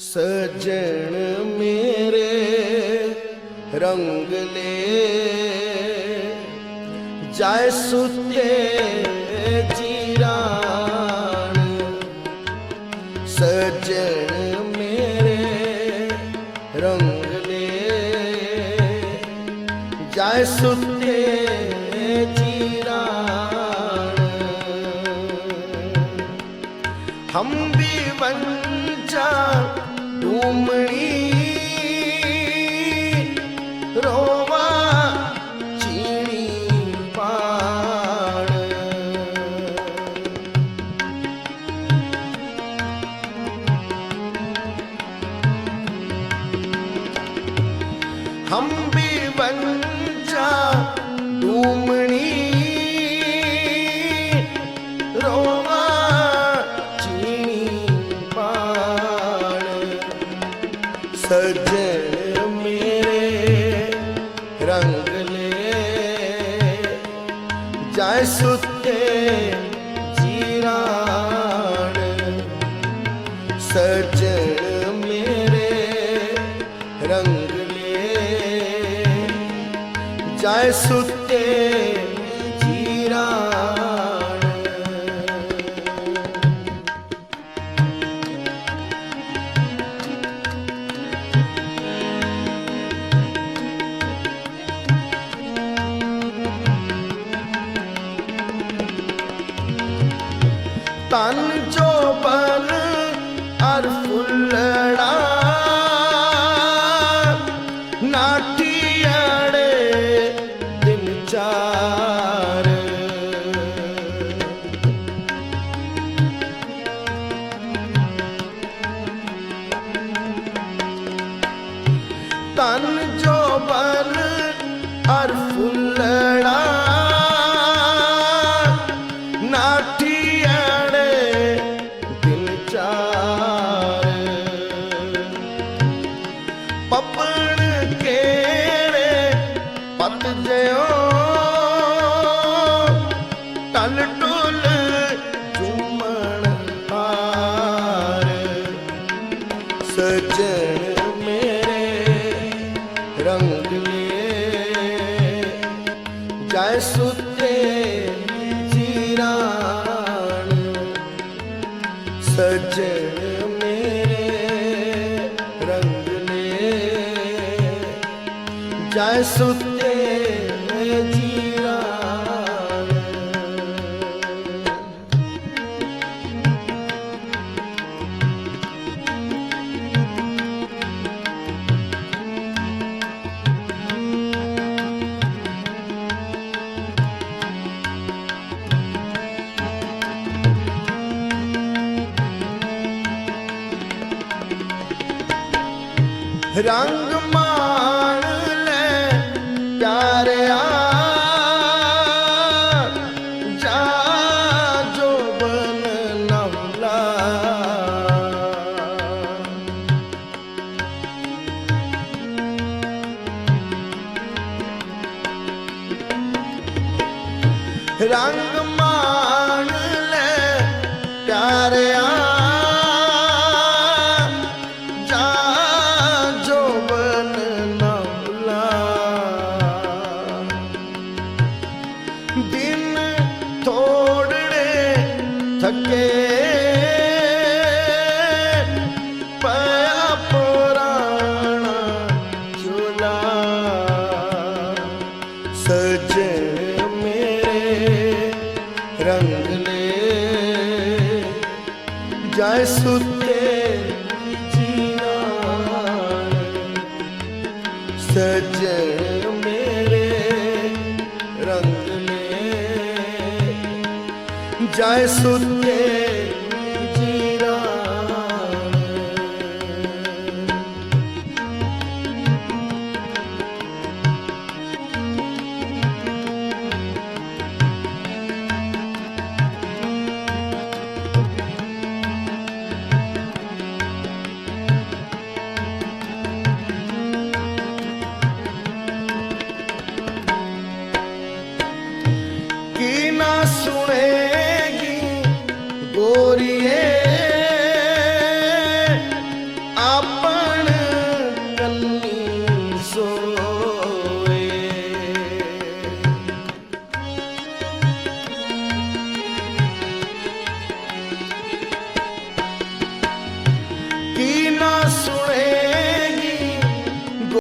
ਸਜਣ ਮੇਰੇ ਰੰਗ ਲੈ। ਜਾਇ ਸੁਤੇ ਜੀਰਾਨ। ਸਜਣ ਮੇਰੇ ਰੰਗ ਲੈ। ਜਾਇ ਸੁਤੇ ਜੀਰਾਨ। ਹਮ ਵੀ ਵੰਚਾ ਡੂਮਣੀ ਰੋਵਾ ਚੀਣੀ ਪਾਣ। ਹਮ ਸਜਣ ਮੇਰੇ ਰੰਗ ਲੈ। ਜਾਇ ਸੁਤੇ ਜੀਰਾਣ ਸਜਣ ਮੇਰੇ ਰੰਗ ਲੈ। ਜਾਇ ਸੁਤੇ ਤਨ ਜੋ ਬਲ ਅਰ ਫੁੱਲੜਾ। ਨਾਠੀ ਸਜਣ ਮੇਰੇ ਰੰਗ ਲੈ। ਜਾਇ ਸੁਤੇ ਜੀਰਾਨ ਸਜਣ ਮੇਰੇ ਰੰਗ ਲੈ। ਜਾਇ ਸੁਤੇ ਰੰਗ ਮਾਣ ਲੈ ਪਿਆਰਿਆ। ਜਾ ਜੋ ਬਨ ਨਵਲਾ ਰੰਗ ਮਾਣ ਲੈ ਪਿਆਰਿਆ। ਰੰਗ ਜੈ ਜਾਇ ਸੁਤੇ ਜੀਰਾਨ ਸਜਣ ਮੇਰੇ ਰੰਗ ਲੈ ਜਾਇ ਸੁਤੇ